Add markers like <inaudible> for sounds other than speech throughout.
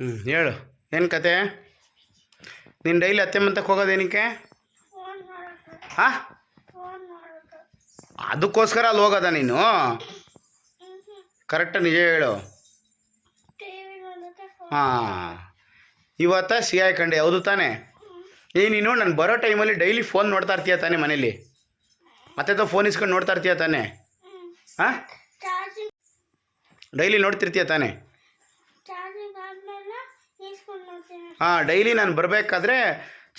ಹೇಳು. ಏನು ಕತೆ? ನೀನು ಡೈಲಿ ಅತ್ತೆ ಮಂತಕ್ಕೆ ಹೋಗೋದೇನಕ್ಕೆ ಹಾಂ? ಅದಕ್ಕೋಸ್ಕರ ಅಲ್ಲಿ ಹೋಗೋದ ನೀನು? ಕರೆಕ್ಟ ನಿಜ ಹೇಳು. ಹಾಂ. ಇವತ್ತ ಸಿಹಿ ಕಂಡೆ ಹೌದು ತಾನೇ? ಏ, ನೀನು ನಾನು ಬರೋ ಟೈಮಲ್ಲಿ ಡೈಲಿ ಫೋನ್ ನೋಡ್ತಾ ಇರ್ತೀಯ ತಾನೇ ಮನೇಲಿ? ಮತ್ತೆ ಫೋನ್ ಇಸ್ಕೊಂಡು ನೋಡ್ತಾ ಇರ್ತೀಯ ತಾನೇ? ಹಾಂ? ಡೈಲಿ ನೋಡ್ತಿರ್ತೀಯ ತಾನೇ? ಹಾಂ ಡೈಲಿ ನಾನು ಬರಬೇಕಾದ್ರೆ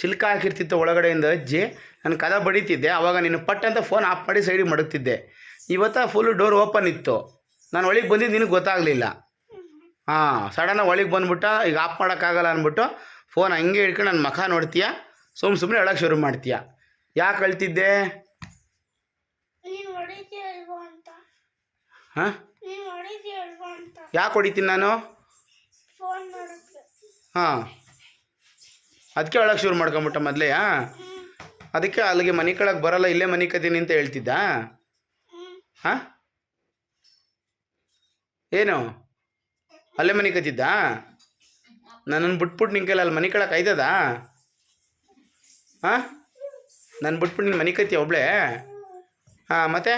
ಚಿಲ್ಕ ಹಾಕಿರ್ತಿತ್ತು ಒಳಗಡೆಯಿಂದ ಅಜ್ಜಿ. ನಾನು ಕದ ಬಡಿತಿದ್ದೆ. ಆವಾಗ ನೀನು ಪಟ್ಟ ಅಂತ ಫೋನ್ ಆಫ್ ಮಾಡಿ ಸೈಡಿಗೆ ಮಡಗ್ತಿದ್ದೆ. ಇವತ್ತು ಫುಲ್ಲು ಡೋರ್ ಓಪನ್ ಇತ್ತು. ನಾನು ಒಳಗೆ ಬಂದಿದ್ದು ನಿನಗೆ ಗೊತ್ತಾಗಲಿಲ್ಲ. ಹಾಂ ಸಡನ್ನಾಗಿ ಒಳಗೆ ಬಂದ್ಬಿಟ್ಟ ಈಗ ಆಫ್ ಮಾಡೋಕ್ಕಾಗಲ್ಲ ಅಂದ್ಬಿಟ್ಟು ಫೋನ್ ಹಂಗೆ ಹಿಡ್ಕೊಂಡು ನನ್ನ ಮಖ ನೋಡ್ತೀಯ? ಸುಮ್ಮ ಸುಮ್ಮನೆ ಹೇಳೋಕ್ಕೆ ಶುರು ಮಾಡ್ತೀಯ? ಯಾಕೆ ಅಳ್ತಿದ್ದೆ? ಹಾಂ? ಯಾಕೆ ಹೊಡಿತೀನಿ ನಾನು? ಹಾಂ. ಅದಕ್ಕೆ ಹೇಳಕ್ಕೆ ಶುರು ಮಾಡ್ಕೊಂಬಿಟ್ಟ ಮೊದಲೇ ಅದಕ್ಕೆ ಅಲ್ಲಿಗೆ ಮನೆ ಕಳಕ್ ಬರಲ್ಲ, ಇಲ್ಲೇ ಮನೆ ಕದೀನಿ ಅಂತ ಹೇಳ್ತಿದ್ದ? ಹಾಂ? ಏನು? ಅಲ್ಲೇ ಮನೆ ಕತ್ತಿದ್ದ ನನ್ನನ್ನು ಬಿಟ್ಬಿಟ್ಟು ನಿನ್ನ ಕೈಲಿ ಅಲ್ಲಿ ಮನೆ ಕಳಕ್ ಆಯ್ತದ ಹಾಂ? ನಾನು ಬಿಟ್ಬಿಟ್ಟು ನಿನ್ನ ಮನೆ ಕತ್ತಿ ಒಬ್ಳೆ? ಹಾಂ, ಮತ್ತೆ?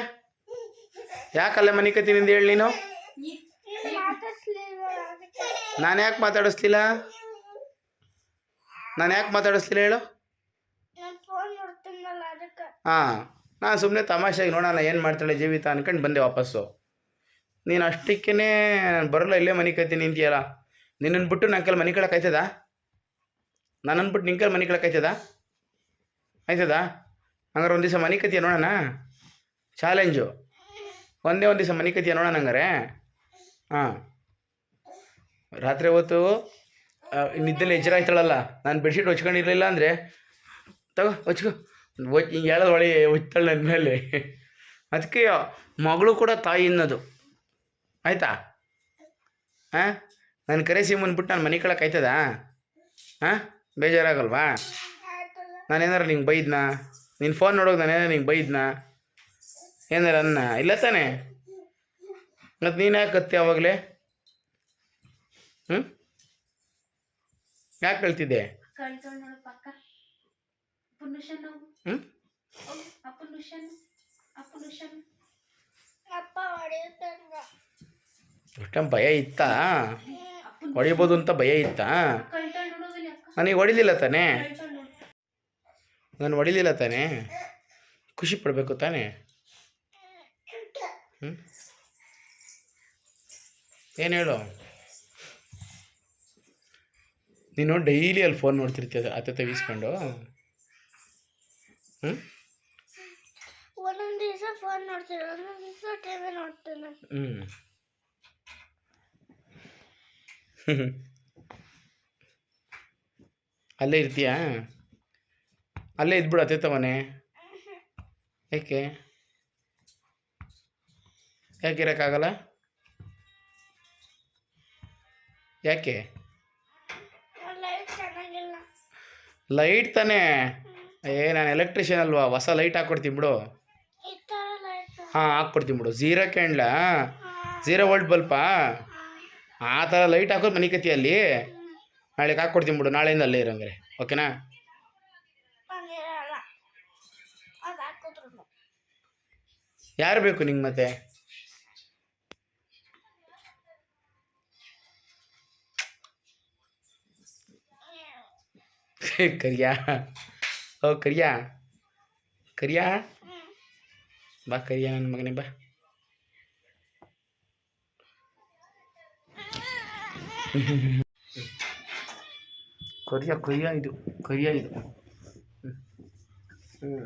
ಯಾಕೆ ಅಲ್ಲೇ ಮನೆ ಕತ್ತೀನಿ ಅಂತ ಹೇಳಿ ನೀನು ನೀನು? ನಾನು ಯಾಕೆ ಮಾತಾಡಿಸ್ಲಿಲ್ಲ? ನಾನು ಯಾಕೆ ಮಾತಾಡಿಸ್ತಿಲ್ಲ ಹೇಳು? ಹಾಂ ನಾನು ಸುಮ್ಮನೆ ತಮಾಷೆಗೆ ನೋಡೋಣ ಏನು ಮಾಡ್ತಾಳೆ ಜೀವಿತ ಅನ್ಕೊಂಡು ಬಂದೆ ವಾಪಸ್ಸು. ನೀನು ಅಷ್ಟಕ್ಕೇ ಬರಲ್ಲ ಬರೋಲ್ಲ ಇಲ್ಲೇ ಮನೆ ಕತ್ತಿ ನಿಂತಿಯಲ್ಲ. ನಿನ್ನನ್ನು ಬಿಟ್ಟು ನನ್ನ ಕೈಲಿ ಮನೆ ಕೇಳಕ್ಕೆ ಆಯ್ತದ? ನನ್ನನ್ನು ಬಿಟ್ಟು ನಿನ್ನ ಕೈಲಿ ಮನೆ ಕೇಳಕ್ಕೆ ಆಯ್ತದ? ಆಯ್ತದ? ಹಂಗಾರೆ ಒಂದು ದಿವಸ ಮನೆ ಕತ್ತಿಯ ನೋಡೋಣ? ಚಾಲೆಂಜು ಒಂದೇ ಒಂದು ದಿವಸ ಮನೆ ಕತ್ತಿಯ ನೋಡೋಣ ಹಂಗಾರೆ? ಹಾಂ. ರಾತ್ರಿ ಹೊತ್ತು ನಿದ್ದೆಲ್ಲಿ ಎಚ್ಚರ ಆಯ್ತಾಳಲ್ಲ ನಾನು ಬೆಡ್ಶೀಟ್ ಹೊಚ್ಕೊಂಡಿರಲಿಲ್ಲ ಅಂದರೆ, ತಗೋ ಹೊಚ್ಕೊ ಹೇಳೋದು ಒಳ್ಳೆ ಹೊಚ್ತಾಳೆ ನನ್ನ ಮೇಲೆ. ಅದಕ್ಕೆ ಮಗಳು ಕೂಡ ತಾಯಿ ಅನ್ನೋದು. ಆಯಿತಾ? ಹಾಂ ನನ್ನ ಕರೆ ಸಿಮ್ಮನ್ ಬಿಟ್ಟು ನಾನು ಮನೆ ಕಳಕ್ಕೆ ಆಯ್ತದಾ? ಹಾಂ ಬೇಜಾರಾಗಲ್ವಾ? ನಾನೇನಾರು ನಿಂಗೆ ಬೈದ್ನಾ? ನಿನ್ನ ಫೋನ್ ನೋಡೋಕೆ ನಾನೇನಾರು ನಿಂಗೆ ಬೈದ್ನಾ? ಏನಾರ ಅನ್ನ? ಇಲ್ಲ ತಾನೆ. ಮತ್ತು ನೀನು ಯಾಕೆ ಕತ್ತೆ ಯಾವಾಗಲೇ ಹ್ಞೂ ಅಪ್ಪ ಕಳ್ತಿದ್ದೆ ಅಷ್ಟ ಭಯ ಇತ್ತಾ? ಹೊಡಿಬೋದು ಅಂತ ಭಯ ಇತ್ತಾ? ನನಗೆ ಹೊಡಿಲಿಲ್ಲ ತಾನೇ? ನಾನು ಹೊಡಿಲಿಲ್ಲ ತಾನೇ? ಖುಷಿ ಪಡಬೇಕು ತಾನೇ? ಹ್ಞೂ ಏನು ಹೇಳು? ನೀನು ಡೈಲಿ ಅಲ್ಲಿ ಫೋನ್ ನೋಡ್ತಿರ್ತೀಯ? ಅತ್ತೆ ತೆಗಿಸ್ಕೊಂಡು? ಹ್ಞೂ ಒಂದೊಂದು ದಿವಸ ಫೋನ್ ನೋಡ್ತೀನಿ ಒಂದೊಂದು ದಿವಸ ಟಿ ವಿ ನೋಡ್ತೀನಿ. ಹ್ಞೂ ಅಲ್ಲೇ ಇರ್ತೀಯಾ? ಅಲ್ಲೇ ಇದ್ಬಿಡು ಅತ್ತೆ ತವನೆ ಯಾಕೆ ಯಾಕೆ ಇರೋಕ್ಕಾಗಲ್ಲ? ಯಾಕೆ? ಲೈಟ್ ತಾನೇ. ಏ, ನಾನು ಎಲೆಕ್ಟ್ರಿಷಿಯನ್ ಅಲ್ವಾ? ಹೊಸ ಲೈಟ್ ಹಾಕ್ಕೊಡ್ತೀನಿ ಬಿಡು. ಹಾಂ, ಹಾಕ್ಕೊಡ್ತೀನಿ ಬಿಡು. ಝೀರೋ ಕ್ಯಾಂಡ್ಲಾ ಝೀರೋ ವೋಲ್ಟ್ ಬಲ್ಪಾ ಆ? ಥರ ಲೈಟ್ ಹಾಕೋದು ಮನೆ ಕತಿ ಅಲ್ಲಿ? ನಾಳೆಗೆ ಹಾಕ್ಕೊಡ್ತೀನಿ ಬಿಡು. ನಾಳೆಯಿಂದ ಅಲ್ಲೇ ಇರೋಂಗ್ರೆ ಓಕೆನಾ ಯಾರು ಬೇಕು ನಿಂಗೆ ಮತ್ತೆ? <laughs> ಕರಿಯಾ ಓ ಕರಿಯಾ ಕರಿಯಾ ಬಾ ಕರಿಯಾ ನನ್ನ ಮಗನೇ ಬಾ ಕರಿಯಾ ಕರಿಯಾ <laughs> ಇದು ಕರಿಯಾ ಇದು ಹ್ಞೂ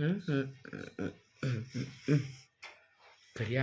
ಹ್ಞೂ ಹ್ಞೂ ಹ್ಞೂ ಹ್ಞೂ ಹ್ಞೂ ಕರಿಯ